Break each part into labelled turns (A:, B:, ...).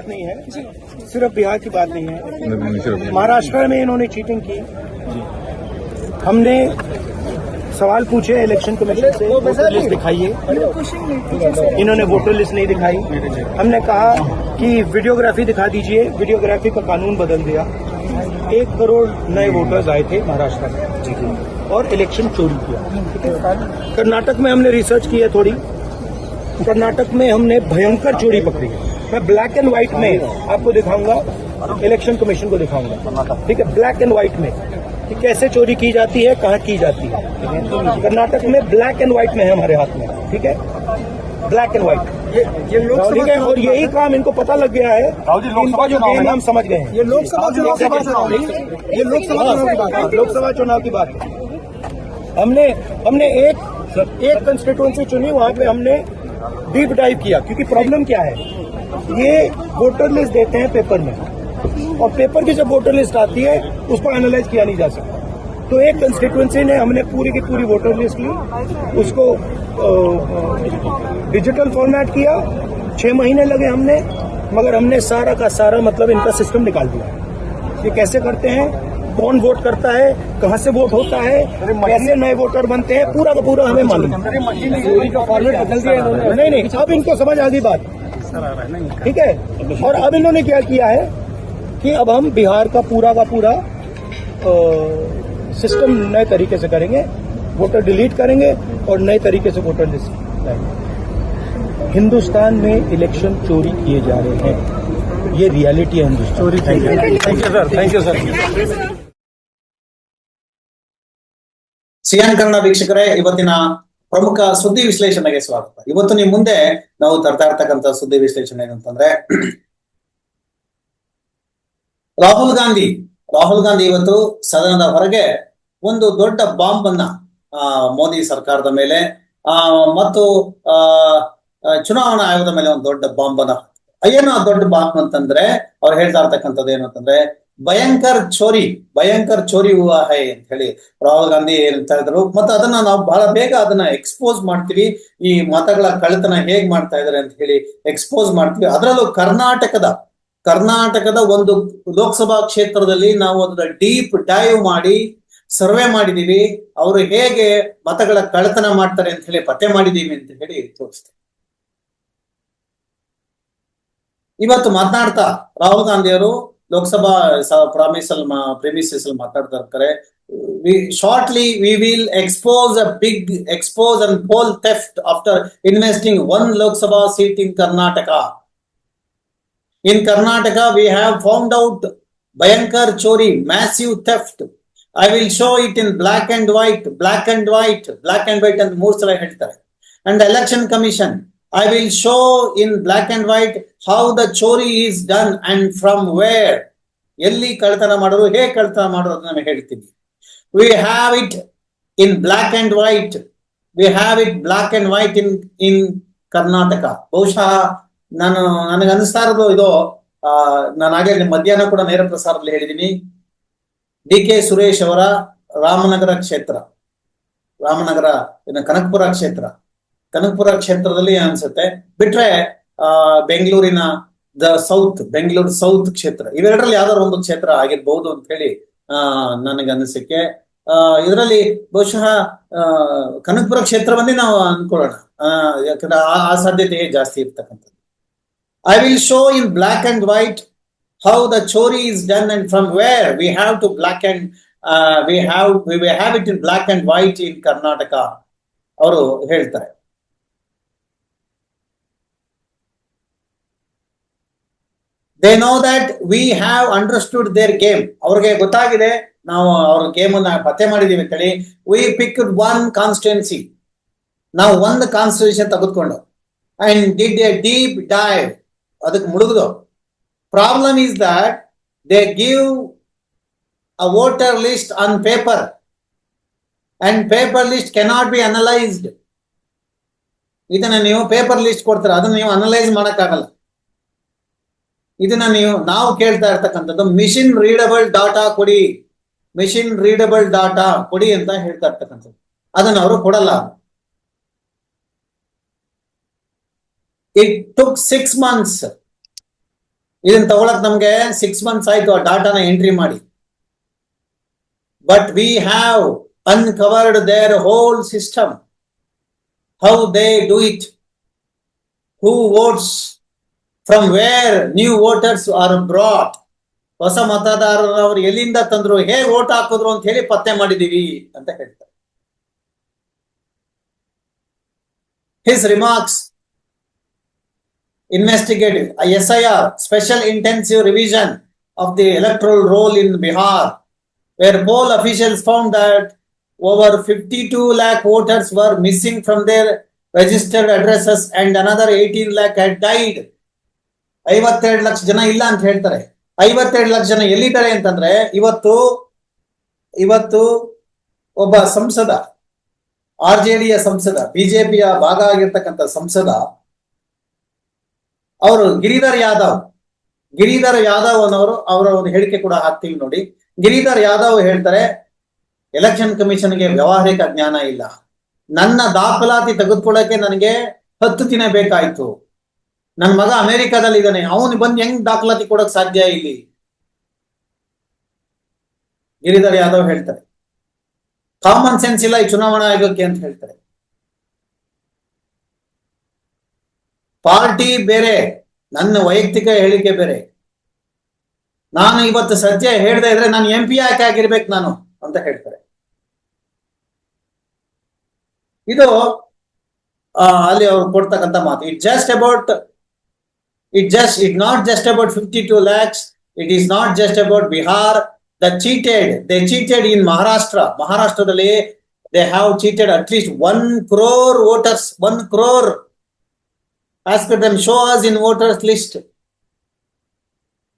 A: बात नहीं है। सिर्फ़ बिहार की बात नहीं है। महाराष्ट्र में इन्होंने चीटिंग की। हमने सवाल पूछे इलेक्शन कमीशन से। वोटर लिस्ट दिखाइए। इन्होंने वोटर लिस्ट नहीं दिखाई। हमने कहा कि वीडियोग्राफी दिखा दीजिए। वीडियोग्राफी का कानून बदल दिया। एक करोड़ नए वोटर्स आए थे महाराष्ट्र में। और इलेक्शन चोरी किया। कर्नाटक में हमने रिसर्च की है थोड़ी। कर्नाटक में हमने भयंकर चोरी पकड़ी है। मैं ब्लैक एंड व्हाइट में आपको दिखाऊँगा इलेक्शन कमीशन को दिखाऊँगा। ठीक है? ब्लैक एंड व्हाइट में कि कैसे चोरी की जाती है कहाँ की जाती है। कर्नाटक में ब्लैक एंड व्हाइट में है हमारे हाथ में। ठीक है? ब्लैक एंड व्हाइट
B: ये ये
A: ठीक है? और यही काम इनको पता लग गया है
B: लोकसभा
A: इनका जो गेम हम समझ गए हैं।
B: ये लोकसभा चुनाव की बात है। ये लोकसभा चुनाव की बात
A: लोकसभा चुनाव की बात हमने हमने एक एक कंस्टिट्यूंसी चुनी वहाँ पे हमने डीप डाइव किया, क्योंकि प्रॉब्लम क्या है? ये वोटर लिस्ट देते हैं पेपर में। और पेपर की जब वोटर लिस्ट आती है, उसको एनालाइज किया नहीं जा सकता। तो एक कंस्टिट्यूंसी ने हमने पूरी की पूरी वोटर लिस्ट ली, उसको डिजिटल फॉर्मेट किया। छह महीने लगे हमने, मगर हमने सारा का सारा मतलब इनका सिस्टम निकाल दिया। ये कैसे करते हैं? कौन वोट करता है कहाँ से वोट होता है कैसे नए वोटर बनते हैं पूरा का पूरा हमें मालूम। है। नहीं नहीं अब इनको समझ आ गई बात। ठीक है? और अब इन्होंने क्या किया है कि अब हम बिहार का पूरा का पूरा सिस्टम नए तरीके से करेंगे वोटर डिलीट करेंगे और नए तरीके से वोटर लिस्ट लाएँगे। हिंदुस्तान में इलेक्शन चोरी किए जा रहे हैं। ये रियलिटी है हिंदुस्तान। चोरी thank you thank you sir thank you sir
C: Xi'an Kannada ವೀಕ್ಷಕರೇ, ಇವತ್ತಿನ ಪ್ರಮುಖ ಸುದ್ದಿ ವಿಶ್ಲೇಷಣೆಗೆ ಸ್ವಾಗತ. ಇವತ್ತು ನಿಮ್ ಮುಂದೆ ನಾವು ತರ್ತಾ ಇರ್ತಕ್ಕಂತ ಸುದ್ದಿ ವಿಶ್ಲೇಷಣೆ ಏನಂತಂದ್ರೆ, ರಾಹುಲ್ ಗಾಂಧಿ. ರಾಹುಲ್ ಗಾಂಧಿ ಇವತ್ತು ಸದನದ ಹೊರಗೆ ಒಂದು ದೊಡ್ಡ ಬಾಂಬ್ ಅನ್ನ ಮೋದಿ ಸರ್ಕಾರದ ಮೇಲೆ, ಆ, ಮತ್ತು, ಆ ಚುನಾವಣಾ ಆಯೋಗದ ಮೇಲೆ ಒಂದು ದೊಡ್ಡ ಬಾಂಬ್ ಅನ್ನ ಏನು ದೊಡ್ಡ ಬಾಂಬ್ ಅಂತಂದ್ರೆ, ಅವ್ರು ಹೇಳ್ತಾ ಇರ್ತಕ್ಕಂಥದ್ದು ಏನಂತಂದ್ರೆ ಭಯಂಕರ್ ಚೋರಿ ಭಯಂಕರ್ ಚೋರಿ ಹೂವ ಹೈ ಅಂತ ಹೇಳಿ ರಾಹುಲ್ ಗಾಂಧಿ ಹೇಳ್ತಾ ಇದ್ರು. ಮತ್ತೆ ಅದನ್ನ ನಾವು ಬಹಳ ಬೇಗ ಅದನ್ನ ಎಕ್ಸ್ಪೋಸ್ ಮಾಡ್ತೀವಿ. ಈ ಮತಗಳ ಕಳೆತನ ಹೇಗ್ ಮಾಡ್ತಾ ಇದಾರೆ ಅಂತ ಹೇಳಿ ಎಕ್ಸ್ಪೋಸ್ ಮಾಡ್ತೀವಿ. ಅದರಲ್ಲೂ ಕರ್ನಾಟಕದ ಕರ್ನಾಟಕದ ಒಂದು ಲೋಕಸಭಾ ಕ್ಷೇತ್ರದಲ್ಲಿ ನಾವು ಅದನ್ನ ಡೀಪ್ ಡೈವ್ ಮಾಡಿ ಸರ್ವೆ ಮಾಡಿದೀವಿ. ಅವರು ಹೇಗೆ ಮತಗಳ ಕಳ್ಳತನ ಮಾಡ್ತಾರೆ ಅಂತ ಹೇಳಿ ಪತ್ತೆ ಮಾಡಿದೀವಿ ಅಂತ ಹೇಳಿ ತೋರಿಸ್ತೀವಿ ಇವತ್ತು ಮಾತನಾಡ್ತಾ ರಾಹುಲ್ ಗಾಂಧಿ ಅವರು ಲೋಕಸಭಾ ಪ್ರಾಮಿಸ್ ಅಲ್ಲಿ ಅಲ್ಲಿ ಮಾತಾಡ್ತಾ ಇರ್ತಾರೆ. Shortly we will expose a big expose and poll theft after investing one Lok Sabha seat in Karnataka in Karnataka we have found out ಭಯಂಕರ್ Chori massive theft I will show it in black and white black and white black and white ಅಂತ ಮೂರ್ ಸಲ ಹೇಳ್ತಾರೆ. And election commission I will show in black and white how the chori is done and from where. ಎಲ್ಲಿ ಕಳ್ತನ ಮಾಡೋದು, ಹೇಗೆ ಕಳ್ತನ ಮಾಡೋದು ಅಂತ ನಾನು ಹೇಳ್ತೀನಿ. We have it in black and white we have it black and white in in Karnataka ಬಹುಶಃ ನಾನು, ನನಗೆ ಅನಿಸ್ತಾ ಇರೋದು ಇದು ನಾನು ಆಗಲೇ ಮಧ್ಯಾಹ್ನ ಕೂಡ ನೇರ ಪ್ರಸಾರದಲ್ಲಿ ಹೇಳಿದ್ದೀನಿ. ಡಿ ಕೆ ಸುರೇಶ್ ಅವರ ರಾಮನಗರ ಕ್ಷೇತ್ರ. ರಾಮನಗರ ಕನಕಪುರ ಕ್ಷೇತ್ರ. ಕನಕಪುರ ಕ್ಷೇತ್ರದಲ್ಲಿ ಅನ್ಸುತ್ತೆ. ಬಿಟ್ರೆ, ಆ, ಬೆಂಗಳೂರಿನ ದ ಸೌತ್, ಬೆಂಗಳೂರು ಸೌತ್ ಕ್ಷೇತ್ರ, ಇವೆರಡರಲ್ಲಿ ಯಾವ್ದಾದ್ರು ಒಂದು ಕ್ಷೇತ್ರ ಆಗಿರ್ಬಹುದು ಅಂತ ಹೇಳಿ, ಆ ನನಗೆ ಅನಿಸಿಕೆ ಆ, ಇದರಲ್ಲಿ ಬಹುಶಃ ಕನಕಪುರ ಕ್ಷೇತ್ರವನ್ನೇ ನಾವು ಅನ್ಕೊಳ್ಳೋಣ. ಯಾಕಂದ್ರೆ ಆ ಸಾಧ್ಯತೆ ಜಾಸ್ತಿ ಇರ್ತಕ್ಕಂಥದ್ದು. I will show in black and white how the Chori is done and from where we have to black and we have we have it in black and white in Karnataka ಅವರು ಹೇಳ್ತಾರೆ. They know that we have understood their game ಅವ್ರಿಗೆ ಗೊತ್ತಾಗಿದೆ, ನಾವು ಅವ್ರ game ಅನ್ನ ಪತ್ತೆ ಮಾಡಿದೀವಿ ಅಂತೇಳಿ. ವಿ ಪಿಕ್ ಒನ್ ಕಾನ್ಸ್ಟಿಟ್ಯೂನ್ಸಿ ನಾವು ಒಂದು ಕಾನ್ಸ್ಟಿಟ್ಯೂಷನ್ ತೆಗೆದುಕೊಂಡು. And did a deep dive ಅದಕ್ಕೆ ಮುಳುಗ್ದು. Problem is that they give a voter list on paper and paper list cannot be analysed ಇದನ್ನ ನೀವು ಪೇಪರ್ ಲಿಸ್ಟ್ ಕೊಡ್ತೀರ, ಅದನ್ನ ನೀವು ಅನಲೈಸ್ ಮಾಡಕ್ಕಾಗಲ್ಲ. ಇದನ್ನ ನೀವು ನಾವು ಕೇಳ್ತಾ ಇರ್ತಕ್ಕಂಥದ್ದು ಮಿಷಿನ್ ರೀಡಬಲ್ ಡಾಟಾ ಕೊಡಿ. ಮಿಷಿನ್ ರೀಡಬಲ್ ಡಾಟಾ ಕೊಡಿ ಅಂತ ಹೇಳ್ತಾ ಇರ್ತಕ್ಕಂಥದ್ದು. ಅದನ್ನ ಅವರು ಕೊಡಲ್ಲ. ಇಟ್ ಟುಕ್ ಸಿಕ್ಸ್ ಮಂತ್ಸ್ ಇದನ್ನ ತಗೊಳಕ್ ನಮ್ಗೆ ಸಿಕ್ಸ್ ಮಂತ್ಸ್ ಆಯ್ತು ಆ ಡಾಟಾನ ಎಂಟ್ರಿ ಮಾಡಿ. But we have uncovered their whole system how they do it who votes from where new voters are brought ಹೊಸ ಮತದಾರರವರು ಎಲ್ಲಿಂದ ತಂದ್ರು ಹೇಗೆ ವೋಟ್ ಹಾಕಿದ್ರು ಅಂತ ಹೇಳಿ ಪತ್ತೆ ಮಾಡಿದೀವಿ ಅಂತ ಹೇಳ್ತಾರೆ his remarks investigative SIR special intensive revision of the electoral roll in Bihar where poll officials found that over 52 lakh voters were missing from their registered addresses and another 18 lakh had died ಐವತ್ತೆರಡು ಲಕ್ಷ ಜನ ಇಲ್ಲ ಅಂತ ಹೇಳ್ತಾರೆ. ಐವತ್ತೆರಡು ಲಕ್ಷ ಜನ ಎಲ್ಲಿದ್ದಾರೆ ಅಂತಂದ್ರೆ, ಇವತ್ತು ಇವತ್ತು ಒಬ್ಬ ಸಂಸದ, ಆರ್ ಜೆ ಡಿಯ ಸಂಸದ ಬಿಜೆಪಿಯ ಭಾಗ ಆಗಿರ್ತಕ್ಕಂಥ ಸಂಸದ, ಅವರು ಗಿರಿಧರ್ ಯಾದವ್. ಗಿರಿಧರ್ ಯಾದವ್ ಅನ್ನೋರು, ಅವರ ಒಂದು ಹೇಳಿಕೆ ಕೂಡ ಹಾಕ್ತೀವಿ ನೋಡಿ. ಗಿರಿಧರ್ ಯಾದವ್ ಹೇಳ್ತಾರೆ ಎಲೆಕ್ಷನ್ ಕಮಿಷನ್ಗೆ ವ್ಯವಹಾರಿಕ ಜ್ಞಾನ ಇಲ್ಲ. ನನ್ನ ದಾಖಲಾತಿ ತೆಗೆದುಕೊಳ್ಳಕ್ಕೆ ನನಗೆ ಹತ್ತು ದಿನ ಬೇಕಾಯ್ತು. ನನ್ನ ಮಗ ಅಮೆರಿಕಾದಲ್ಲಿ ಇದ್ದಾನೆ. ಅವನು ಬಂದು ಹೆಂಗ್ ದಾಖಲಾತಿ ಕೊಡಕ್ ಸಾಧ್ಯ ಇಲ್ಲಿ? ಗಿರಿಧರ್ ಯಾದವ್ ಹೇಳ್ತಾರೆ. ಕಾಮನ್ ಸೆನ್ಸ್ ಇಲ್ಲ ಈ ಚುನಾವಣಾ ಆಯೋಗಕ್ಕೆ ಅಂತ ಹೇಳ್ತಾರೆ. ಪಾರ್ಟಿ ಬೇರೆ, ನನ್ನ ವೈಯಕ್ತಿಕ ಹೇಳಿಕೆ ಬೇರೆ. ನಾನು ಇವತ್ತು ಸದ್ಯ ಹೇಳ್ದೆ ಇದ್ರೆ ನಾನು ಎಂ ಪಿ ಯಾಕೆ ಆಗಿರ್ಬೇಕು ನಾನು ಅಂತ ಹೇಳ್ತಾರೆ. ಇದು ಅಲ್ಲಿ ಅವ್ರು ಕೊಡ್ತಕ್ಕಂಥ ಮಾತು. It just about It just it's not just about 52 lakhs. It is not just about Bihar. The cheated, they cheated in Maharashtra. Maharashtra, they have cheated at least one crore voters, one crore. Ask them, show us in voters list.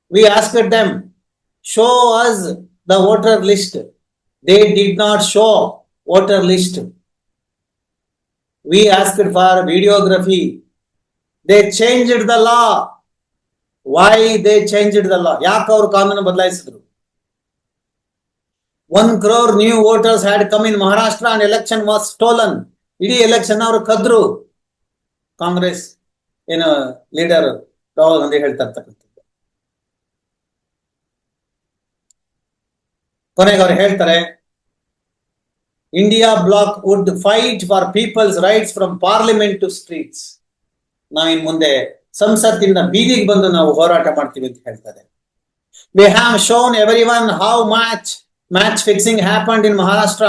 C: We asked them, show us the voter list. They did not show voter list. We asked for videography They change the law. Why they changed the law? ಯಾಕೆ ಅವರು ಕಾನೂನು ಬದಲಾಯಿಸಿದ್ರು? One crore new voters had come in Maharashtra and election was stolen ಇಡೀ election ಅವರು ಕದ್ರು. ಕಾಂಗ್ರೆಸ್ ಏನು leader Rahul Gandhi ಹೇಳ್ತಾ ಇರ್ತಕ್ಕಂಥದ್ದು. ಕೊನೆಗೆ ಅವ್ರು ಹೇಳ್ತಾರೆ India bloc would fight for people's rights from parliament to streets ನಾವಿನ್ ಮುಂದೆ ಸಂಸತ್ತಿಂದ ಬೀದಿಗೆ ಬಂದು ನಾವು ಹೋರಾಟ ಮಾಡ್ತೀವಿ ಅಂತ ಹೇಳ್ತಾರೆ we have shown every one how match match fixing happened in Maharashtra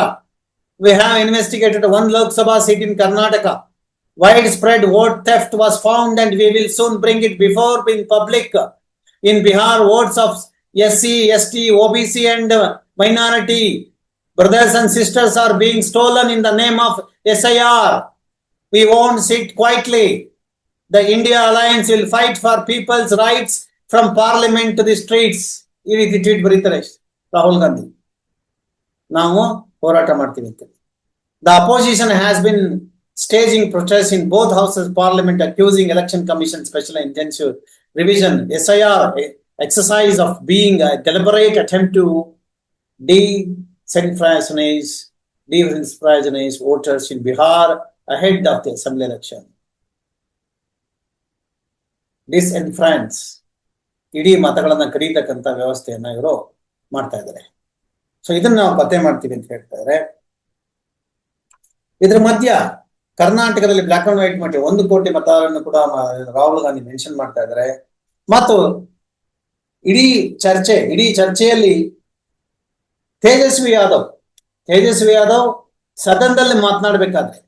C: we have investigated one Lok Sabha seat in Karnataka widespread vote theft was found and we will soon bring it before in public. In Bihar, votes of SC, ST, OBC and minority brothers and sisters are being stolen in the name of SIR. We won't sit quietly. The India Alliance will fight for people's rights from parliament to the streets. ಈ ರೀತಿ tweet ಬರೀತಾರೆ ರಾಹುಲ್ ಗಾಂಧಿ ನಾವು ಹೋರಾಟ ಮಾಡ್ತೀವಿ ಅಂತ The opposition has been staging protests in both houses of parliament accusing election commission special intensive revision SIR e- exercise of being a deliberate attempt to decentralize, decentralize voters in Bihar ahead of the assembly election. Disenfrance ಇಡೀ ಮತಗಳನ್ನ ಕರೀತಕ್ಕಂಥ ವ್ಯವಸ್ಥೆಯನ್ನ ಇವರು ಮಾಡ್ತಾ ಇದ್ದಾರೆ. So ಇದನ್ನ ನಾವು ಪತ್ತೆ ಮಾಡ್ತೀವಿ ಅಂತ ಹೇಳ್ತಾ ಇದ್ರೆ. ಇದ್ರ ಮಧ್ಯ ಕರ್ನಾಟಕದಲ್ಲಿ ಬ್ಲಾಕ್ ಅಂಡ್ ವೈಟ್ ಮಾಡಿ ಒಂದು ಕೋಟಿ ಮತಗಳನ್ನು ಕೂಡ ರಾಹುಲ್ ಗಾಂಧಿ ಮೆನ್ಷನ್ ಮಾಡ್ತಾ ಇದ್ದಾರೆ ಮತ್ತು ಇಡೀ ಚರ್ಚೆ, ಇಡೀ ಚರ್ಚೆಯಲ್ಲಿ ತೇಜಸ್ವಿ ಯಾದವ್ ತೇಜಸ್ವಿ ಯಾದವ್ ಸದನದಲ್ಲಿ ಮಾತನಾಡ್ಬೇಕಾದ್ರೆ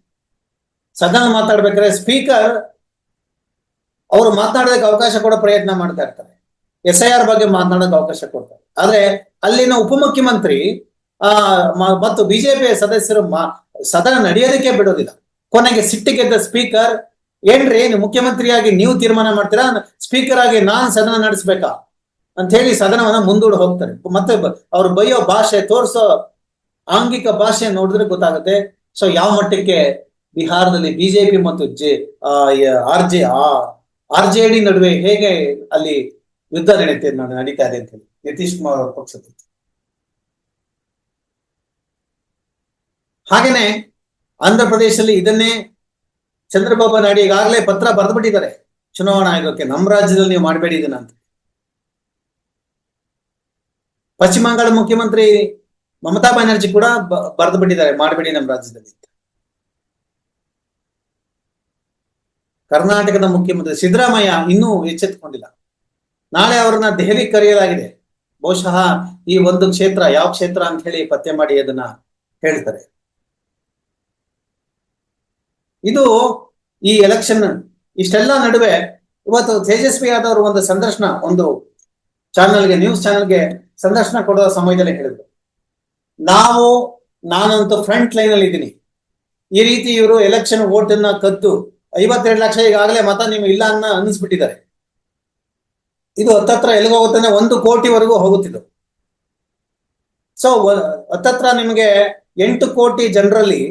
C: ಸದನ ಮಾತಾಡ್ಬೇಕಾದ್ರೆ ಸ್ಪೀಕರ್ ಅವರು ಮಾತನಾಡೋದಕ್ಕೆ ಅವಕಾಶ ಕೊಡೋ ಪ್ರಯತ್ನ ಮಾಡ್ತಾ ಇರ್ತಾರೆ. ಎಸ್ ಐ ಆರ್ ಬಗ್ಗೆ ಮಾತನಾಡೋಕೆ ಅವಕಾಶ ಕೊಡ್ತಾರೆ. ಆದ್ರೆ ಅಲ್ಲಿನ ಉಪಮುಖ್ಯಮಂತ್ರಿ, ಆ ಮತ್ತು ಬಿಜೆಪಿ ಸದಸ್ಯರು ಸದನ ನಡೆಯೋದಕ್ಕೆ ಬಿಡೋದಿಲ್ಲ. ಕೊನೆಗೆ ಸಿಟ್ಟಿಗೆದ್ದ ಸ್ಪೀಕರ್, ಏನ್ರಿ ನೀವು ಮುಖ್ಯಮಂತ್ರಿಯಾಗಿ ನೀವು ತೀರ್ಮಾನ ಮಾಡ್ತೀರಾ? ಸ್ಪೀಕರ್ ಆಗಿ ನಾನ್ ಸದನ ನಡೆಸ್ಬೇಕಾ? ಅಂತ ಹೇಳಿ ಸದನವನ್ನ ಮುಂದೂಡಿ ಹೋಗ್ತಾರೆ. ಮತ್ತೆ ಅವ್ರು ಬೈಯೋ ಭಾಷೆ ತೋರಿಸೋ ಆಂಗಿಕ ಭಾಷೆ ನೋಡಿದ್ರೆ ಗೊತ್ತಾಗುತ್ತೆ. ಸೊ ಯಾವ ಮಟ್ಟಕ್ಕೆ ಬಿಹಾರದಲ್ಲಿ ಬಿಜೆಪಿ ಮತ್ತು J R J R J D ನಡುವೆ ಹೇಗೆ ಅಲ್ಲಿ ಯುದ್ಧ ನಡೀತೆ ನಡೀತಾ ಇದೆ ಅಂತ ಹೇಳಿ. ನಿತೀಶ್ ಕುಮಾರ್ ಅವರ ಪಕ್ಷದ ಹಾಗೇನೆ ಆಂಧ್ರ ಪ್ರದೇಶದಲ್ಲಿ ಇದನ್ನೇ ಚಂದ್ರಬಾಬು ನಾಯ್ಡು ಈಗಾಗಲೇ ಪತ್ರ ಬರೆದ್ಬಿಟ್ಟಿದ್ದಾರೆ. ಚುನಾವಣಾ ಆಯೋಗಕ್ಕೆ ನಮ್ಮ ರಾಜ್ಯದಲ್ಲಿ ನೀವು ಮಾಡಬೇಡಿ ಇದನ್ನ ಅಂತ. ಪಶ್ಚಿಮ ಬಂಗಾಳ ಮುಖ್ಯಮಂತ್ರಿ ಮಮತಾ ಬ್ಯಾನರ್ಜಿ ಕೂಡ ಬರೆದು ಬಿಟ್ಟಿದ್ದಾರೆ ಮಾಡಬೇಡಿ ನಮ್ಮ ರಾಜ್ಯದಲ್ಲಿ ಕರ್ನಾಟಕದ ಮುಖ್ಯಮಂತ್ರಿ ಸಿದ್ದರಾಮಯ್ಯ ಇನ್ನೂ ಎಚ್ಚೆತ್ತುಕೊಂಡಿಲ್ಲ. ನಾಳೆ ಅವರನ್ನ ದೆಹಲಿ ಕರೆಯಲಾಗಿದೆ. ಬಹುಶಃ ಈ ಒಂದು ಕ್ಷೇತ್ರ ಯಾವ ಕ್ಷೇತ್ರ ಅಂತ ಹೇಳಿ ಪತ್ತೆ ಮಾಡಿ ಅದನ್ನ ಹೇಳ್ತಾರೆ. ಇದು ಈ ಎಲೆಕ್ಷನ್ ಇಷ್ಟೆಲ್ಲ ನಡುವೆ ಇವತ್ತು ತೇಜಸ್ವಿ ಯಾದವ್ ಒಂದು ಸಂದರ್ಶನ, ಒಂದು ಚಾನಲ್ಗೆ ನ್ಯೂಸ್ ಚಾನಲ್ಗೆ ಸಂದರ್ಶನ ಕೊಡುವ ಸಮಯದಲ್ಲಿ ಹೇಳಿದ್ರು. ನಾವು, ನಾನಂತೂ ಫ್ರಂಟ್ ಲೈನ್ ಅಲ್ಲಿ ಇದ್ದೀನಿ. ಈ ರೀತಿ ಇವರು ಎಲೆಕ್ಷನ್ ವೋಟ್ ಅನ್ನ ಕದ್ದು ಐವತ್ತೆರಡು ಲಕ್ಷ ಈಗಾಗಲೇ ಮತ ನಿಮ್ಗೆ ಇಲ್ಲ ಅನ್ನ ಅನ್ನಿಸ್ಬಿಟ್ಟಿದ್ದಾರೆ. ಇದು ಹತ್ತತ್ರ ಎಲ್ಲಿಗೆ ಹೋಗುತ್ತೆ ಒಂದು ಕೋಟಿವರೆಗೂ ಹೋಗುತ್ತಿದ್ದು. ಸೊ ಹತ್ತತ್ರ ನಿಮಗೆ ಎಂಟು ಕೋಟಿ ಜನರಲ್ಲಿ,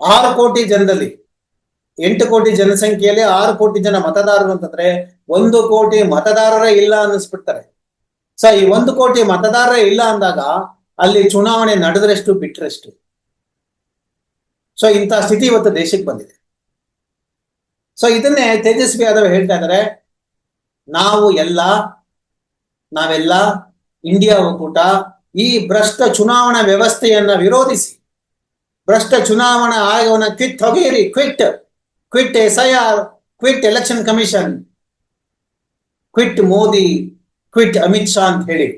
C: ಆರು ಕೋಟಿ ಜನರಲ್ಲಿ, ಎಂಟು ಕೋಟಿ ಜನಸಂಖ್ಯೆಯಲ್ಲಿ ಆರು ಕೋಟಿ ಜನ ಮತದಾರರು ಅಂತಂದ್ರೆ ಒಂದು ಕೋಟಿ ಮತದಾರರೇ ಇಲ್ಲ ಅನ್ನಿಸ್ಬಿಡ್ತಾರೆ. ಸೊ ಈ ಒಂದು ಕೋಟಿ ಮತದಾರರೇ ಇಲ್ಲ ಅಂದಾಗ ಅಲ್ಲಿ ಚುನಾವಣೆ ನಡೆದ್ರೆಷ್ಟು, ಬಿಟ್ರೆಷ್ಟು. ಸೊ ಇಂಥ ಸ್ಥಿತಿ ಇವತ್ತು ದೇಶಕ್ಕೆ ಬಂದಿದೆ. ಸೊ ಇದನ್ನೇ ತೇಜಸ್ವಿ ಯಾದವ್ ಹೇಳ್ತಾ ಇದ್ದಾರೆ. ನಾವು ಎಲ್ಲ, ನಾವೆಲ್ಲ ಇಂಡಿಯಾ ಒಕ್ಕೂಟ ಈ ಭ್ರಷ್ಟ ಚುನಾವಣಾ ವ್ಯವಸ್ಥೆಯನ್ನ ವಿರೋಧಿಸಿ, ಭ್ರಷ್ಟ ಚುನಾವಣಾ ಆಯೋಗವನ್ನು quit ಹೊಗೆಯಿರಿ, quit quit S I R quit election commission, quit Modi, quit Amit Shah ಅಂತ ಹೇಳಿ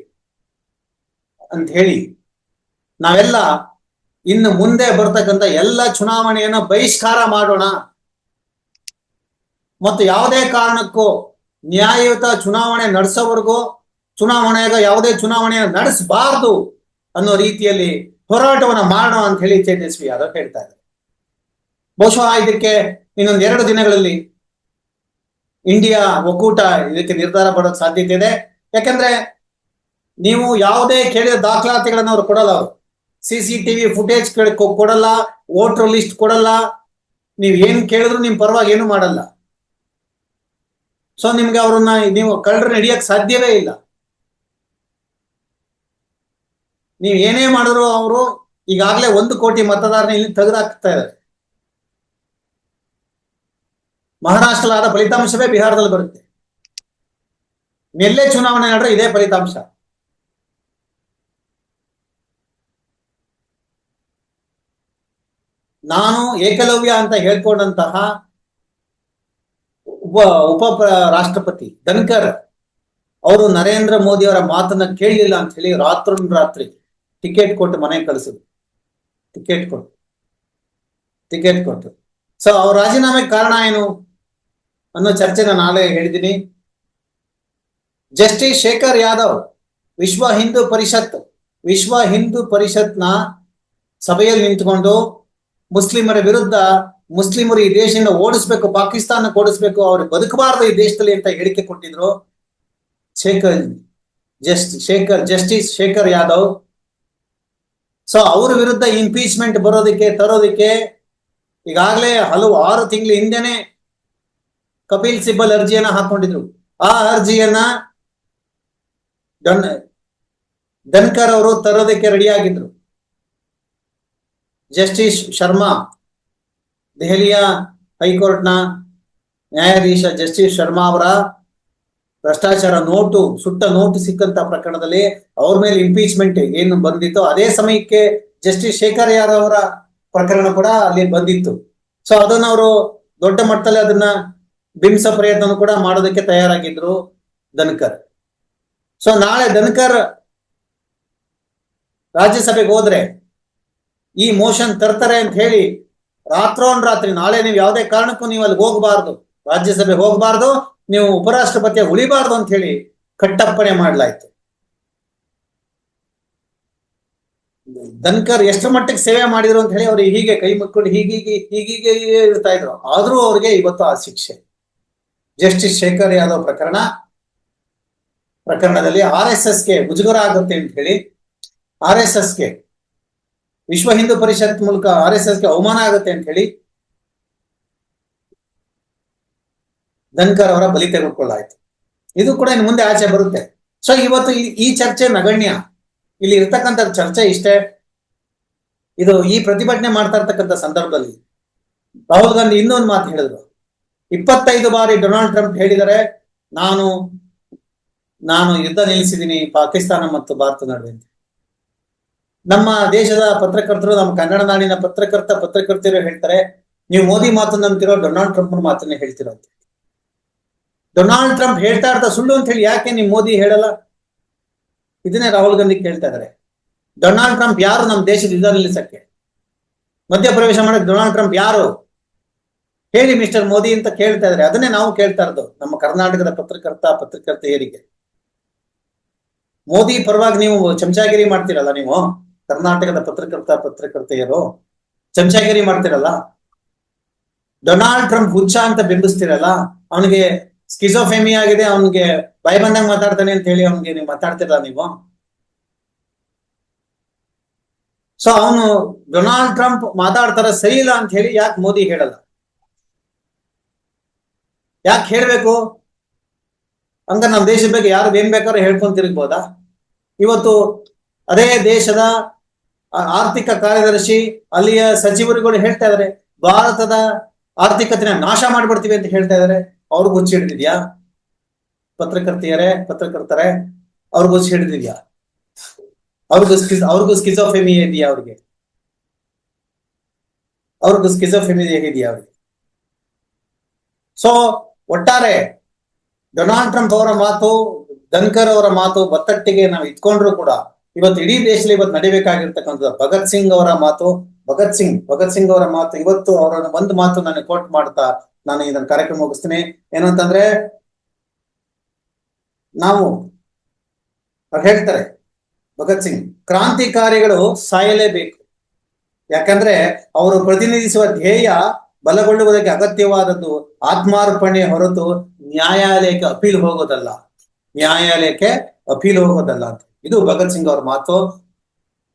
C: ಅಂತ ಹೇಳಿ ನಾವೆಲ್ಲ ಇನ್ನು ಮುಂದೆ ಬರ್ತಕ್ಕಂಥ ಎಲ್ಲ ಚುನಾವಣೆಯನ್ನು ಬಹಿಷ್ಕಾರ ಮಾಡೋಣ. ಮತ್ತು ಯಾವುದೇ ಕಾರಣಕ್ಕೂ ನ್ಯಾಯಯುತ ಚುನಾವಣೆ ನಡೆಸೋವರೆಗೂ ಚುನಾವಣೆ ಯಾವುದೇ ಚುನಾವಣೆ ನಡೆಸಬಾರದು ಅನ್ನೋ ರೀತಿಯಲ್ಲಿ ಹೋರಾಟವನ್ನ ಮಾಡೋಣ ಅಂತ ಹೇಳಿ ತೇಜಸ್ವಿ ಯಾದವ್ ಹೇಳ್ತಾ ಇದ್ದಾರೆ. ಬಹುಶಃ ಇದಕ್ಕೆ ಇನ್ನೊಂದು ಎರಡು ದಿನಗಳಲ್ಲಿ ಇಂಡಿಯಾ ಒಕ್ಕೂಟ ಇದಕ್ಕೆ ನಿರ್ಧಾರ ಪಡೋಕ್ ಸಾಧ್ಯತೆ ಇದೆ. ಯಾಕಂದ್ರೆ ನೀವು ಯಾವುದೇ ಕೇಳಿದ ದಾಖಲಾತಿಗಳನ್ನು ಅವ್ರು ಕೊಡಲ್ಲ ಅವರು. ಸಿ ಸಿ ಟಿವಿ ಫುಟೇಜ್ ಕೊಡಲ್ಲ, ವೋಟರ್ ಲಿಸ್ಟ್ ಕೊಡಲ್ಲ, ನೀವ್ ಏನ್ ಕೇಳಿದ್ರು ನಿಮ್ ಪರವಾಗಿ ಏನು ಮಾಡಲ್ಲ. ಸೊ ನಿಮ್ಗೆ ಅವ್ರನ್ನ ನೀವು ಕಳ್ಳರು ಹಿಡಿಯಕ್ ಸಾಧ್ಯವೇ ಇಲ್ಲ. ನೀವ್ ಏನೇ ಮಾಡಿದ್ರು ಅವರು ಈಗಾಗಲೇ ಒಂದು ಕೋಟಿ ಮತದಾರನ ಇಲ್ಲಿ ತೆಗೆದಾಕ್ತಾ ಇದ್ದಾರೆ. ಮಹಾರಾಷ್ಟ್ರಲಾದ ಫಲಿತಾಂಶವೇ ಬಿಹಾರದಲ್ಲಿ ಬರುತ್ತೆ. ಎಲ್ಲೇ ಚುನಾವಣೆ ನಡೆದ್ರೆ ಇದೇ ಫಲಿತಾಂಶ. ನಾನು ಏಕಲವ್ಯ ಅಂತ ಹೇಳ್ಕೊಂಡಂತಹ ಉಪ ಉಪ ರಾಷ್ಟ್ರಪತಿ ಧನ್ಕರ್ ಅವರು ನರೇಂದ್ರ ಮೋದಿ ಅವರ ಮಾತನ್ನ ಕೇಳಲಿಲ್ಲ ಅಂತ ಹೇಳಿ ರಾತ್ರಿ ರಾತ್ರಿ ಟಿಕೆಟ್ ಕೊಟ್ಟು ಮನೆಗೆ ಕಳಿಸಿದ್ರು. ಟಿಕೆಟ್ ಕೊಟ್ಟು. ಟಿಕೆಟ್ ಕೊಟ್ಟು. ಸೊ ಅವ್ರ ರಾಜೀನಾಮೆ ಕಾರಣ ಏನು ಅನ್ನೋ ಚರ್ಚೆ ನಾನು ನಾಳೆ ಹೇಳಿದ್ದೀನಿ. ಜಸ್ಟಿಸ್ ಶೇಖರ್ ಯಾದವ್ ವಿಶ್ವ ಹಿಂದೂ ಪರಿಷತ್, ವಿಶ್ವ ಹಿಂದೂ ಪರಿಷತ್ನ ಸಭೆಯಲ್ಲಿ ನಿಂತ್ಕೊಂಡು ಮುಸ್ಲಿಮರ ವಿರುದ್ಧ ಮುಸ್ಲಿಮರು ಈ ದೇಶದಿಂದ ಓಡಿಸ್ಬೇಕು ಪಾಕಿಸ್ತಾನ ಓಡಿಸ್ಬೇಕು, ಅವ್ರು ಬದುಕಬಾರದು ಈ ದೇಶದಲ್ಲಿ ಅಂತ ಹೇಳಿಕೆ ಕೊಟ್ಟಿದ್ರು. Shekhar, just, Shekhar, justice Shekhar Yadav. So ಅವ್ರ ವಿರುದ್ಧ ಇಂಪೀಚ್ಮೆಂಟ್ ಬರೋದಕ್ಕೆ, ತರೋದಕ್ಕೆ ಈಗಾಗಲೇ ಹಲವು ಆರು ತಿಂಗಳ ಹಿಂದೆನೆ ಕಪಿಲ್ ಸಿಬ್ಬಲ್ ಅರ್ಜಿಯನ್ನ ಹಾಕೊಂಡಿದ್ರು. ಆ ಅರ್ಜಿಯನ್ನ ಧನ್ಕರ್ ಅವರು ತರೋದಕ್ಕೆ ರೆಡಿ ಆಗಿದ್ರು. ಜಸ್ಟಿಸ್ ಶರ್ಮಾ. ದೆಹಲಿಯ ಹೈಕೋರ್ಟ್ನ ನ್ಯಾಯಾಧೀಶ ಜಸ್ಟಿಸ್ ಶರ್ಮಾ ಅವರ ಭ್ರಷ್ಟಾಚಾರ ನೋಟು, ಸುಟ್ಟ ನೋಟು ಸಿಕ್ಕಂತ ಪ್ರಕರಣದಲ್ಲಿ ಅವ್ರ ಮೇಲೆ ಇಂಪೀಚ್ಮೆಂಟ್ ಏನು ಬಂದಿತ್ತು ಅದೇ ಸಮಯಕ್ಕೆ ಜಸ್ಟಿಸ್ ಶೇಖರ್ ಯಾದವ್ ಅವರ ಪ್ರಕರಣ ಕೂಡ ಅಲ್ಲಿ ಬಂದಿತ್ತು. ಸೊ ಅದನ್ನ ಅವರು ದೊಡ್ಡ ಮಟ್ಟದಲ್ಲಿ ಅದನ್ನ ಬಿಂಬಿಸ ಪ್ರಯತ್ನ ಕೂಡ ಮಾಡೋದಕ್ಕೆ ತಯಾರಾಗಿದ್ರು ಧನ್ಕರ್. ಸೊ ನಾಳೆ ಧನ್ಕರ್ ರಾಜ್ಯಸಭೆಗೆ ಹೋದ್ರೆ ಈ ಮೋಷನ್ ತರ್ತಾರೆ ಅಂತ ಹೇಳಿ ರಾತ್ರೋನ್ ರಾತ್ರಿ, ನಾಳೆ ನೀವು ಯಾವುದೇ ಕಾರಣಕ್ಕೂ ನೀವು ಅಲ್ಲಿ ಹೋಗಬಾರ್ದು. ರಾಜ್ಯಸಭೆ ಹೋಗಬಾರ್ದು, ನೀವು ಉಪರಾಷ್ಟ್ರಪತಿ ಉಳಿಬಾರ್ದು ಅಂತ ಹೇಳಿ ಕಟ್ಟಪ್ಪಣೆ ಮಾಡಲಾಯ್ತು. ದನ್ಕರ್ ಎಷ್ಟು ಮಟ್ಟಿಗೆ ಸೇವೆ ಮಾಡಿದ್ರು ಅಂತ ಹೇಳಿ ಅವ್ರು ಹೀಗೆ ಕೈ ಮುಕ್ಕೊಂಡು ಹೀಗೀಗೆ ಹೀಗೀಗೆ ಇರ್ತಾ ಇದ್ರು. ಆದ್ರೂ ಅವ್ರಿಗೆ ಇವತ್ತು ಆ ಶಿಕ್ಷೆ. ಜಸ್ಟಿಸ್ ಶೇಖರ್ ಯಾದವ್ ಪ್ರಕರಣ. ಪ್ರಕರಣದಲ್ಲಿ ಆರ್ ಎಸ್ ಎಸ್ಗೆ ಮುಜುಗರ ಆಗುತ್ತೆ ಅಂತ ಹೇಳಿ ಆರ್ ಎಸ್ ಎಸ್ಗೆ ವಿಶ್ವ ಹಿಂದೂ ಪರಿಷತ್ ಮೂಲಕ ಆರ್ ಎಸ್ ಎಸ್ಗೆ ಅವಮಾನ ಆಗುತ್ತೆ ಅಂತ ಹೇಳಿ ಧನ್ಕರ್ ಅವರ ಬಲಿ ತೆಗೆದುಕೊಳ್ಳಾಯ್ತು ಇದು ಕೂಡ ಇನ್ನು ಮುಂದೆ ಆಚೆ ಬರುತ್ತೆ. ಸೊ ಇವತ್ತು ಈ- ಚರ್ಚೆ ನಗಣ್ಯ. ಇಲ್ಲಿ ಇರ್ತಕ್ಕಂಥ ಚರ್ಚೆ ಇಷ್ಟೇ. ಇದು ಈ ಪ್ರತಿಭಟನೆ ಮಾಡ್ತಾ ಇರ್ತಕ್ಕಂಥ ಸಂದರ್ಭದಲ್ಲಿ ರಾಹುಲ್ ಗಾಂಧಿ ಇನ್ನೊಂದು ಮಾತು ಹೇಳಿದ್ರು. ಇಪ್ಪತ್ತೈದು ಬಾರಿ ಡೊನಾಲ್ಡ್ ಟ್ರಂಪ್ ಹೇಳಿದರೆ ನಾನು ನಾನು ಯುದ್ಧ ನಿಲ್ಲಿಸಿದ್ದೀನಿ ಪಾಕಿಸ್ತಾನ ಮತ್ತು ಭಾರತ ನಡುವೆ. ನಮ್ಮ ದೇಶದ ಪತ್ರಕರ್ತರು, ನಮ್ಮ ಕನ್ನಡ ನಾಡಿನ ಪತ್ರಕರ್ತ, ಪತ್ರಕರ್ತೆಯರು ಹೇಳ್ತಾರೆ, ನೀವು ಮೋದಿ ಮಾತು ನಂಬ್ತಿರೋ ಡೊನಾಲ್ಡ್ ಟ್ರಂಪ್ ಮಾತನ್ನ ಹೇಳ್ತಿರೋ ಅಂತ. ಡೊನಾಲ್ಡ್ ಟ್ರಂಪ್ ಹೇಳ್ತಾ ಇರ್ತಾ ಸುಳ್ಳು ಅಂತ ಹೇಳಿ ಯಾಕೆ ನೀವು ಮೋದಿ ಹೇಳಲ್ಲ? ಇದನ್ನೇ ರಾಹುಲ್ ಗಾಂಧಿ ಕೇಳ್ತಾ ಇದಾರೆ. ಡೊನಾಲ್ಡ್ ಟ್ರಂಪ್ ಯಾರು ನಮ್ಮ ದೇಶದ ಯುದ್ಧ ನಿಲ್ಲಿಸಕ್ಕೆ? ಮಧ್ಯಪ್ರವೇಶ ಮಾಡಕ್ ಡೊನಾಲ್ಡ್ ಟ್ರಂಪ್ ಯಾರು? ಹೇಳಿ ಮಿಸ್ಟರ್ ಮೋದಿ ಅಂತ ಕೇಳ್ತಾ ಇದಾರೆ. ಅದನ್ನೇ ನಾವು ಕೇಳ್ತಾ ಇರೋದು, ನಮ್ಮ ಕರ್ನಾಟಕದ ಪತ್ರಕರ್ತ, ಪತ್ರಕರ್ತೆಯರಿಗೆ. ಮೋದಿ ಪರವಾಗಿ ನೀವು ಚಮಚಾಗಿರಿ ಮಾಡ್ತೀರಲ್ಲ ನೀವು? ಕರ್ನಾಟಕದ ಪತ್ರಕರ್ತ ಪತ್ರಕರ್ತೆಯರು ಚಮಚಾಗಿರಿ ಮಾಡ್ತಿರಲ್ಲ? ಡೊನಾಲ್ಡ್ ಟ್ರಂಪ್ ಹುಚ್ಚ ಅಂತ ಬಿಂಬಿಸ್ತಿರಲ್ಲ? ಅವನಿಗೆ ಸ್ಕಿಸೋಫೆಮಿ ಆಗಿದೆ, ಅವನಿಗೆ ಭಯ ಬಂದಂಗ್ ಮಾತಾಡ್ತಾನೆ ಅಂತ ಹೇಳಿ ಅವನಿಗೆ ನೀವು ಮಾತಾಡ್ತಿರಲ್ಲ ನೀವು? ಸೊ ಅವನು ಡೊನಾಲ್ಡ್ ಟ್ರಂಪ್ ಮಾತಾಡ್ತಾರ ಸರಿ ಇಲ್ಲ ಅಂತ ಹೇಳಿ ಯಾಕೆ ಮೋದಿ ಹೇಳಲ್ಲ? ಯಾಕೆ ಹೇಳ್ಬೇಕು? ಹಂಗ ನಮ್ಮ ದೇಶದ ಬಗ್ಗೆ ಯಾರು ಏನ್ ಬೇಕಾದ್ರೂ ಹೇಳ್ಕೊಂಡ್ ಇವತ್ತು ಅದೇ ದೇಶದ ಆರ್ಥಿಕ ಕಾರ್ಯದರ್ಶಿ ಅಲ್ಲಿಯ ಸಚಿವರುಗಳು ಹೇಳ್ತಾ ಇದಾರೆ, ಭಾರತದ ಆರ್ಥಿಕತೆನ ನಾಶ ಮಾಡ್ಬಿಡ್ತೀವಿ ಅಂತ ಹೇಳ್ತಾ ಇದಾರೆ. ಅವ್ರಿಗೂ ಹಿಡಿದಿದ್ಯಾ? ಪತ್ರಕರ್ತೆಯರೇ, ಪತ್ರಕರ್ತರೇ, ಅವ್ರಿಗೂ ಹಿಡಿದಿದ್ಯಾ? ಅವ್ರಿಗೂ ಅವ್ರಿಗೂ ಸ್ಕಿಜೋಫೆಮಿ ಇದೆಯಾ ಅವ್ರಿಗೆ? ಅವ್ರಿಗೂ ಸ್ಕಿಜೋಫೆಮಿ ಇದೆಯಾ ಅವ್ರಿಗೆ? ಸೊ ಒಟ್ಟಾರೆ, ಡೊನಾಲ್ಡ್ ಟ್ರಂಪ್ ಅವರ ಮಾತು, ಧನ್ಕರ್ ಅವರ ಮಾತು, ಬತ್ತಟ್ಟಿಗೆ ನಾವು ಇಟ್ಕೊಂಡ್ರು ಕೂಡ ಇವತ್ತು ಇಡೀ ದೇಶದಲ್ಲಿ ಇವತ್ತು ನಡಿಬೇಕಾಗಿರ್ತಕ್ಕಂಥದ್ದು ಭಗತ್ ಸಿಂಗ್ ಅವರ ಮಾತು. ಭಗತ್ ಸಿಂಗ್ ಭಗತ್ ಸಿಂಗ್ ಅವರ ಮಾತು. ಇವತ್ತು ಅವರ ಒಂದು ಮಾತು ನಾನು ಕೋಟ್ ಮಾಡ್ತಾ ನಾನು ಇದನ್ನ ಕಾರ್ಯಕ್ರಮ ಮುಗಿಸ್ತೀನಿ. ಏನಂತಂದ್ರೆ, ನಾವು ಅವ್ರು ಹೇಳ್ತಾರೆ, ಭಗತ್ ಸಿಂಗ್, ಕ್ರಾಂತಿಕಾರಿಗಳು ಸಾಯಲೇಬೇಕು. ಯಾಕಂದ್ರೆ ಅವರು ಪ್ರತಿನಿಧಿಸುವ ಧ್ಯೇಯ ಬಲಗೊಳ್ಳುವುದಕ್ಕೆ ಅಗತ್ಯವಾದದ್ದು ಆತ್ಮಾರ್ಪಣೆ ಹೊರತು ನ್ಯಾಯಾಲಯಕ್ಕೆ ಅಪೀಲ್ ಹೋಗೋದಲ್ಲ. ನ್ಯಾಯಾಲಯಕ್ಕೆ ಅಪೀಲ್ ಹೋಗೋದಲ್ಲ ಅಂತ. ಇದು ಭಗತ್ ಸಿಂಗ್ ಅವ್ರ ಮಾತು.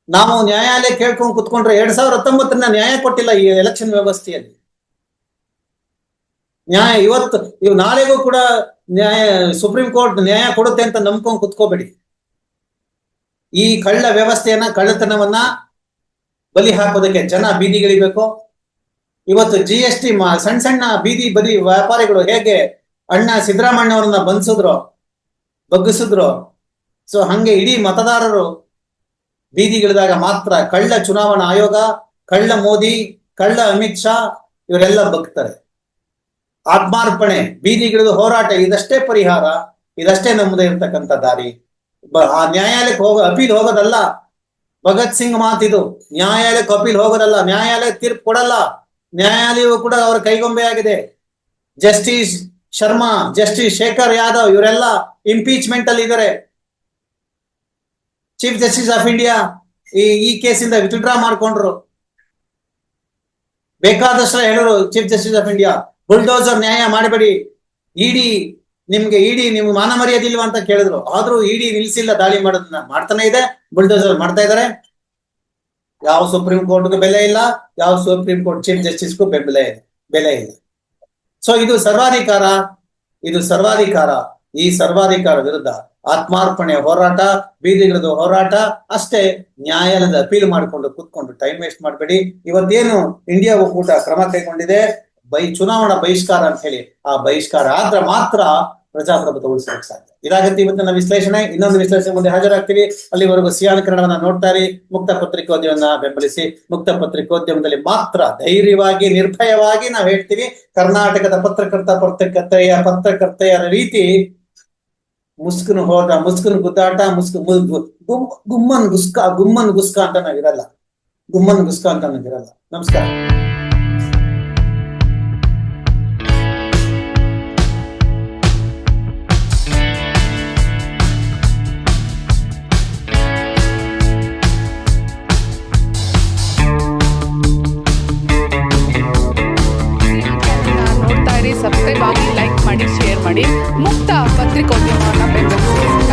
C: ನಾವು ನ್ಯಾಯಾಲಯ ಕೇಳ್ಕೊಂಡು ಕುತ್ಕೊಂಡ್ರೆ ಎರಡ್ ಸಾವಿರದ ಹತ್ತೊಂಬತ್ತನ್ನ ನ್ಯಾಯ ಕೊಟ್ಟಿಲ್ಲ ಈ ಎಲೆಕ್ಷನ್ ವ್ಯವಸ್ಥೆಯಲ್ಲಿ. ನ್ಯಾಯ ಇವತ್ತು, ಇವ್ ನಾಳೆಗೂ ಕೂಡ ನ್ಯಾಯ, ಸುಪ್ರೀಂ ಕೋರ್ಟ್ ನ್ಯಾಯ ಕೊಡುತ್ತೆ ಅಂತ ನಂಬ್ಕೊಂಡು ಕುತ್ಕೋಬೇಡಿ. ಈ ಕಳ್ಳ ವ್ಯವಸ್ಥೆಯನ್ನ, ಕಳ್ಳತನವನ್ನ ಬಲಿ ಹಾಕೋದಕ್ಕೆ ಜನ ಬೀದಿಗಿಳಿಬೇಕು ಇವತ್ತು ಜಿ ಎಸ್ ಟಿ ಸಣ್ಣ ಸಣ್ಣ ಬೀದಿ ಬದಿ ವ್ಯಾಪಾರಿಗಳು ಹೇಗೆ ಅಣ್ಣ ಸಿದ್ದರಾಮಣ್ಣ ಅವ್ರನ್ನ ಬಂಧಿಸಿದ್ರು, ಬಗ್ಗಿಸಿದ್ರು ಸೊ ಹಂಗೆ ಇಡೀ ಮತದಾರರು ಬೀದಿಗಿಳಿದಾಗ ಮಾತ್ರ ಕಳ್ಳ ಚುನಾವಣಾ ಆಯೋಗ, ಕಳ್ಳ ಮೋದಿ, ಕಳ್ಳ ಅಮಿತ್ ಶಾ ಇವರೆಲ್ಲ ಬಗ್ತಾರೆ. ಆತ್ಮಾರ್ಪಣೆ, ಬೀದಿಗಿಳಿದು ಹೋರಾಟ ಇದಷ್ಟೇ ಪರಿಹಾರ, ಇದಷ್ಟೇ ನಮ್ಮದೇ ಇರ್ತಕ್ಕಂಥ ದಾರಿ. ಆ ನ್ಯಾಯಾಲಯಕ್ಕೆ ಹೋಗ, ಅಪೀಲ್ ಹೋಗೋದಲ್ಲ. ಭಗತ್ ಸಿಂಗ್ ಮಾತಿದು, ನ್ಯಾಯಾಲಯಕ್ಕೆ ಅಪೀಲ್ ಹೋಗೋದಲ್ಲ ನ್ಯಾಯಾಲಯ ತೀರ್ಪು ಕೊಡಲ್ಲ. ನ್ಯಾಯಾಲಯವು ಕೂಡ ಅವರ ಕೈಗೊಂಬೆ ಆಗಿದೆ. ಜಸ್ಟಿಸ್ ಶರ್ಮಾ, ಜಸ್ಟಿಸ್ ಶೇಖರ್ ಯಾದವ್ ಇವರೆಲ್ಲ ಇಂಪೀಚ್ಮೆಂಟ್ ಅಲ್ಲಿ ಇದ್ದಾರೆ. ಚೀಫ್ ಜಸ್ಟಿಸ್ ಆಫ್ ಇಂಡಿಯಾ ಈ ಈ ಕೇಸಿಂದ ವಿತ್ಡ್ರಾ ಮಾಡ್ಕೊಂಡ್ರು. ಬೇಕಾದಷ್ಟು ಹೇಳಿದ್ರು chief justice of India bulldozer ನ್ಯಾಯ ಮಾಡಬೇಡಿ. ಇಡಿ ನಿಮ್ಗೆ ಇಡಿ ನಿಮ್ಗೆ ಮಾನ ಮರ್ಯಾದಿಲ್ವಾ ಅಂತ ಕೇಳಿದ್ರು. ಆದ್ರೂ ಇಡಿ ನಿಲ್ಸಿಲ್ಲ, ದಾಳಿ ಮಾಡೋದನ್ನ. ಮಾಡ್ತಾನೆ ಇದೆ ಬುಲ್ಡೋಸರ್ ಮಾಡ್ತಾ ಇದಾರೆ. ಯಾವ ಸುಪ್ರೀಂ ಕೋರ್ಟ್ಗೂ ಬೆಲೆ ಇಲ್ಲ, ಯಾವ ಸುಪ್ರೀಂ ಕೋರ್ಟ್ ಚೀಫ್ ಜಸ್ಟಿಸ್ಗೂ ಬೆಲೆ ಬೆಲೆ ಇಲ್ಲ. ಸೊ ಇದು ಸರ್ವಾಧಿಕಾರ ಇದು ಸರ್ವಾಧಿಕಾರ. ಈ ಸರ್ವಾಧಿಕಾರ ವಿರುದ್ಧ ಆತ್ಮಾರ್ಪಣೆ ಹೋರಾಟ, ಬೀದಿಗಿಳಿದು ಹೋರಾಟ, ಅಷ್ಟೇ ನ್ಯಾಯಾಲಯದ ಅಪೀಲ್ ಮಾಡಿಕೊಂಡು ಕೂತ್ಕೊಂಡು ಟೈಮ್ ವೇಸ್ಟ್ ಮಾಡಬೇಡಿ. ಇವತ್ತೇನು ಇಂಡಿಯಾ ಒಕ್ಕೂಟ ಕ್ರಮ ಕೈಗೊಂಡಿದೆ? ಬೈ ಚುನಾವಣಾ ಬಹಿಷ್ಕಾರ ಅಂತ ಹೇಳಿ. ಆ ಬಹಿಷ್ಕಾರ ಆದ್ರೆ ಮಾತ್ರ ಪ್ರಜಾಪ್ರಭುತ್ವ ಉಳಿಸೋಕೆ ಸಾಧ್ಯ. ಇದಾಗತ್ತೆ ಇವತ್ತಿನ ವಿಶ್ಲೇಷಣೆ. ಇನ್ನೊಂದು ವಿಶ್ಲೇಷಣೆ ಮುಂದೆ ಹಾಜರಾಗ್ತೀವಿ. ಅಲ್ಲಿವರೆಗೂ ಸಿಯಾನ್ ಕನ್ನಡವನ್ನ ನೋಡ್ತಾರೆ ಮುಕ್ತ ಪತ್ರಿಕೋದ್ಯಮವನ್ನ ಬೆಂಬಲಿಸಿ. ಮುಕ್ತ ಪತ್ರಿಕೋದ್ಯಮದಲ್ಲಿ ಮಾತ್ರ ಧೈರ್ಯವಾಗಿ, ನಿರ್ಭಯವಾಗಿ ನಾವು ಹೇಳ್ತೀವಿ, ಕರ್ನಾಟಕದ ಪತ್ರಕರ್ತ, ಪತ್ರಕರ್ತೆಯ, ಪತ್ರಕರ್ತೆಯರ ರೀತಿ ಮುಸ್ಕನ್ ಹೋದ ಮುಸ್ಕನ್ ಗುದ್ದಾಟ, ಮುಸ್ಕು ಗುಮ್ಮನ್ ಗುಸ್ಕ ಗುಮ್ಮನ್ ಗುಸ್ಕ ಅಂತ ನಾವಿರಲ್ಲ ಗುಮ್ಮನ್ ಗುಸ್ಕ ಅಂತ ನಾವಿರಲ್ಲ ನಮಸ್ಕಾರ.